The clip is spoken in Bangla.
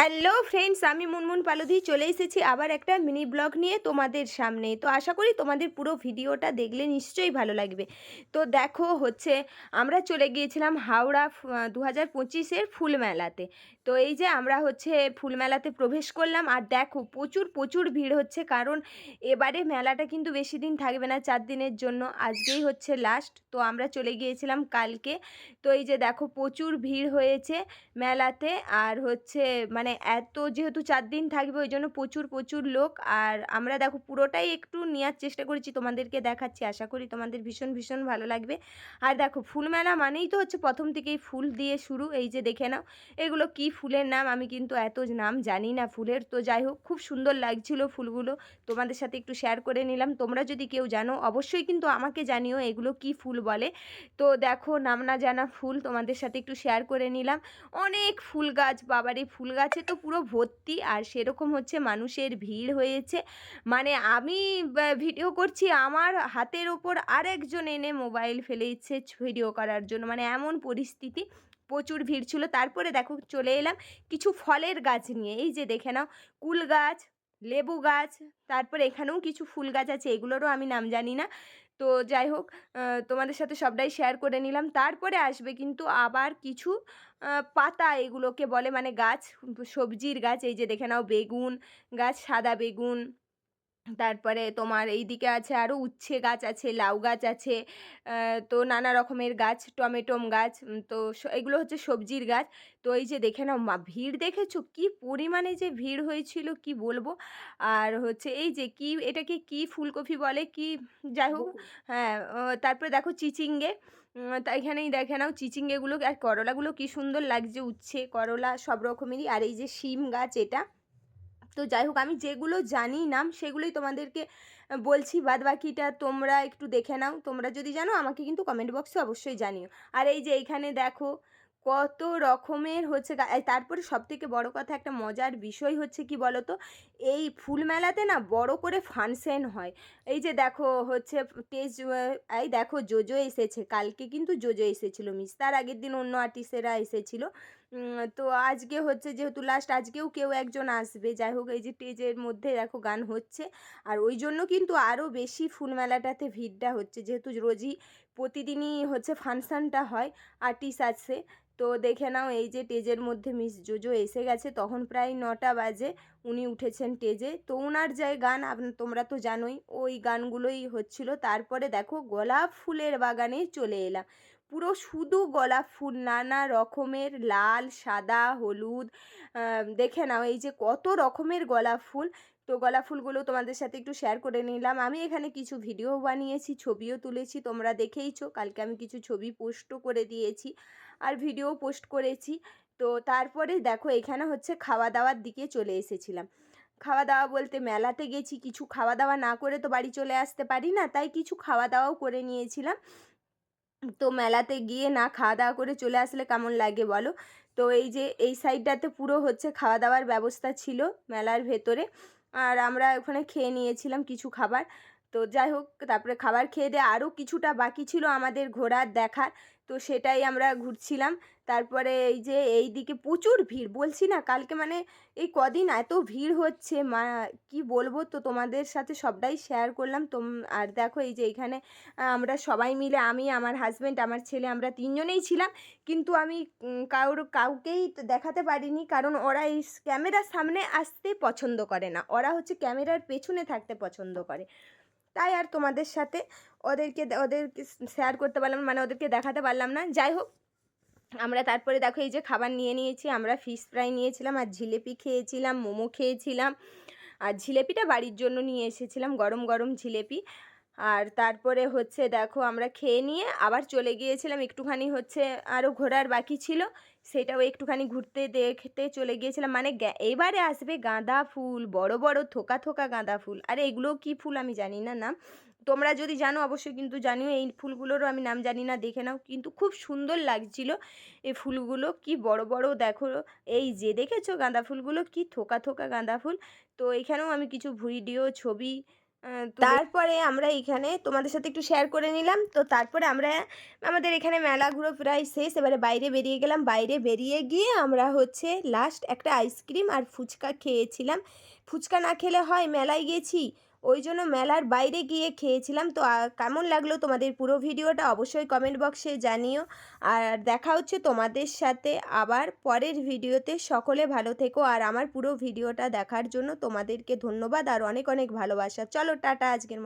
হ্যালো ফ্রেন্ডস আমি মুনমুন পালদি চলে এসেছি আবার একটা মিনি ব্লগ নিয়ে তোমাদের সামনে। তো আশা করি তোমাদের পুরো ভিডিওটা দেখলে নিশ্চয়ই ভালো লাগবে। তো দেখো হচ্ছে, আমরা চলে গিয়েছিলাম হাওড়া দু হাজার পঁচিশের ফুল মেলাতে তো এই যে আমরা হচ্ছে ফুল মেলাতে প্রবেশ করলাম আর দেখো প্রচুর প্রচুর ভিড় হচ্ছে কারণ এবারে মেলাটা কিন্তু বেশি দিন থাকবে না, চার দিনের জন্য। আজকেই হচ্ছে লাস্ট তো আমরা চলে গিয়েছিলাম কালকে। তো এই যে দেখো প্রচুর ভিড় হয়েছে মেলাতে আর হচ্ছে মানে এত যেহেতু চার দিন থাকবে, ওই জন্য প্রচুর প্রচুর লোক। আর আমরা দেখো পুরোটাই একটু নেওয়ার চেষ্টা করেছি তোমাদেরকে দেখাচ্ছি। আশা করি তোমাদের ভীষণ ভীষণ ভালো লাগবে। আর দেখো ফুল মেলা মানেই তো হচ্ছে প্রথম থেকেই ফুল দিয়ে শুরু। এই যে দেখে নাও, এগুলো কি ফুলের নাম? আমি কিন্তু এত নাম জানি না ফুলের। তো যাই হোক, খুব সুন্দর লাগছিল ফুলগুলো। তোমাদের সাথে একটু শেয়ার করে নিলাম। তোমরা যদি কেউ জানো, অবশ্যই কিন্তু আমাকে জানিও এগুলো কি ফুল বলে। তো দেখো নাম না জানা ফুল তোমাদের সাথে একটু শেয়ার করে নিলাম। অনেক ফুল গাছ, বাবারে ফুল গাছে তো পুরো ভর্তি আর সেরকম হচ্ছে মানুষের ভিড় হয়েছে। মানে আমি ভিডিও করছি, আমার হাতের ওপর আরেকজন এনে মোবাইল ফেলে ইচ্ছে ভিডিও করার জন্য। মানে এমন পরিস্থিতি, প্রচুর ভিড় ছিল। তারপরে দেখো চলে এলাম কিছু ফলের গাছ নিয়ে। এই যে দেখে নাও, কুল গাছ লেবু গাছ, তারপর এখানেও কিছু ফুল গাছ আছে, এগুলোরও আমি নাম জানি না। তো যাই হোক তোমাদের সাথে সবটাই শেয়ার করে নিলাম। তারপরে আসবে কিন্তু আবার কিছু পাতা এগুলোকে বলে মানে গাছ, সবজির গাছ, এই যে দেখে নাও, বেগুন গাছ, সাদা বেগুন তারপরে তোমার এই দিকে আছে আরও উচ্ছে গাছ আছে লাউ গাছ আছে তো নানা রকমের গাছ টমেটোম গাছ তো এগুলো হচ্ছে সবজির গাছ। তো এই যে দেখে নাও মা ভিড় দেখেছ? কি পরিমাণে যে ভিড় হয়েছিল কি বলব? আর হচ্ছে এই যে কি এটাকে কি ফুলকপি বলে? কি যাই হোক হ্যাঁ তারপরে দেখো চিচিঙ্গে তা এখানেই দেখে নাও চিচিঙ্গেগুলো আর করলাগুলো কি সুন্দর লাগছে উচ্ছে করলা সব রকমেরই। আর এই যে শিম গাছ এটা তো যাই হোক আমি যেগুলো জানি নাম সেগুলোই তোমাদেরকে বলছি। বাদ বাকিটা তোমরা একটু দেখে নাও। তোমরা যদি জানো, আমাকে কিন্তু কমেন্ট বক্সে অবশ্যই জানিও। আর এই যে এইখানে দেখো, কত রকমের হচ্ছে তারপরে সব থেকে বড় কথা, একটা মজার বিষয় হচ্ছে কি বলতো? এই ফুল মেলাতে না বড় করে ফাংশন হয়। এই যে দেখো, হচ্ছে টেজ এই দেখো জোজো এসেছে। কালকে কিন্তু জোজো এসেছিল মিস তার আগের দিন অন্য আর্টিস্টেরা এসেছিল। তো আজকে হচ্ছে যেহেতু লাস্ট আজকেও কেউ একজন আসবে যাই হোক এই যে টেজের মধ্যে দেখো গান হচ্ছে। আর ওই জন্য কিন্তু আরও বেশি ফুল মেলাটাতে ভিড়টা হচ্ছে, যেহেতু রোজই প্রতিদিনই হচ্ছে ফাংশানটা হয় আর্টিস্ট আছে। তো দেখে নাও এই যে টেজের মধ্যে মিস জোজো এসে গেছে, তখন প্রায় নটা বাজে উনি উঠেছেন টেজে তো ওনার যে গান তোমরা তো জানোই, ওই গানগুলোই হচ্ছিল। তারপরে দেখো গোলাপ ফুলের বাগানে চলে এলাম। পুরো শুধু গোলাপ ফুল, নানা রকমের লাল, সাদা, হলুদ দেখে নাও এই যে কত রকমের গোলাপ ফুল। তো গোলাপ ফুলগুলো তোমাদের সাথে একটু শেয়ার করে নিলাম। আমি এখানে কিছু ভিডিও বানিয়েছি, ছবিও তুলেছি, তোমরা দেখেইছো। কালকে আমি কিছু ছবি পোস্টও করে দিয়েছি আর ভিডিও পোস্ট করেছি। তো তারপরে দেখো এখানে হচ্ছে খাওয়া দাওয়ার দিকে চলে এসেছিলাম। খাওয়া দাওয়া বলতে মেলাতে গেছি, কিছু খাওয়া দাওয়া না করে তো বাড়ি চলে আসতে পারি না, তাই কিছু খাওয়া দাওয়াও করে নিয়েছিলাম। তো মেলাতে গিয়ে না খাওয়া দাওয়া করে চলে আসলে কেমন লাগে বলো? তো এই যে এই সাইডটাতে পুরো হচ্ছে খাওয়া দাওয়ার ব্যবস্থা ছিল মেলার ভেতরে। আর আমরা ওখানে খেয়ে নিয়েছিলাম কিছু খাবার। তো যাই হোক, তারপরে খাবার খেয়ে দিয়ে আরও কিছুটা বাকি ছিল আমাদের ঘোরার দেখার। তো সেটাই আমরা ঘুরছিলাম। তারপরে এই যে এই দিকে প্রচুর ভিড়, বলছি না কালকে মানে এই কদিন এত ভিড় হচ্ছে, মা কি বলব তো তোমাদের সাথে সবটাই শেয়ার করলাম। তোম, আর দেখো এই যে এখানে আমরা সবাই মিলে, আমি, আমার হাজব্যান্ড আমার ছেলে, আমরা তিনজনেই ছিলাম। কিন্তু আমি কারোর কাউকেই তো দেখাতে পারিনি কারণ ওরা এই ক্যামেরার সামনে আসতে পছন্দ করে না। ওরা হচ্ছে ক্যামেরার পেছনে থাকতে পছন্দ করে। তাই আর তোমাদের সাথে ওদেরকে ওদেরকে শেয়ার করতে পারলাম মানে ওদেরকে দেখাতে পারলাম না। যাই হোক, আমরা তারপরে দেখো এই যে খাবার নিয়ে নিয়েছি, আমরা ফিশ ফ্রাই নিয়েছিলাম আর জিলেপি খেয়েছিলাম, মোমো খেয়েছিলাম। আর জিলেপিটা বাড়ির জন্য নিয়ে এসেছিলাম, গরম গরম জিলেপি। আর তারপরে হচ্ছে দেখো আমরা খেয়ে নিয়ে আবার চলে গিয়েছিলাম, একটুখানি হচ্ছে আরও ঘোরার বাকি ছিল, সেটাও একটুখানি ঘুরতে দেখতে চলে গিয়েছিলাম। মানে এবারে আসবে গাঁদা ফুল, বড় বড় থোকা থোকা গাঁদা ফুল। আর এগুলো কি ফুল আমি জানি না নাম। তোমরা যদি জানো অবশ্যই কিন্তু জানিও, এই ফুলগুলোরও আমি নাম জানি না, দেখে নাও। কিন্তু খুব সুন্দর লাগছিল এই ফুলগুলো, কি বড় বড় দেখো। এই যে দেখেছ গাঁদা ফুলগুলো, কি থোকা থোকা গাঁদা ফুল। তো এখানেও আমি কিছু ভিডিও, ছবি তারপরে আমরা এখানে তোমাদের সাথে একটু শেয়ার করে নিলাম। তো তারপরে আমরা আমাদের এখানে মেলা ঘুরো প্রায় শেষ। এবারে বাইরে বেরিয়ে গেলাম। বাইরে বেরিয়ে গিয়ে আমরা হচ্ছে লাস্ট একটা আইসক্রিম আর ফুচকা খেয়েছিলাম। ফুচকা না খেলে হয় মেলায় গেছি। ওই জন্য মেলার বাইরে গিয়ে খেয়েছিলাম। তো কেমন লাগল তোমাদের পুরো ভিডিওটা অবশ্যই কমেন্ট বক্সে জানিও। আর দেখা হচ্ছে তোমাদের সাথে আবার পরের ভিডিওতে। সকলে ভালো থেকো। আর আমার পুরো ভিডিওটা দেখার জন্য তোমাদেরকে ধন্যবাদ। আর অনেক অনেক ভালোবাসা। চলো, টাটা আজকের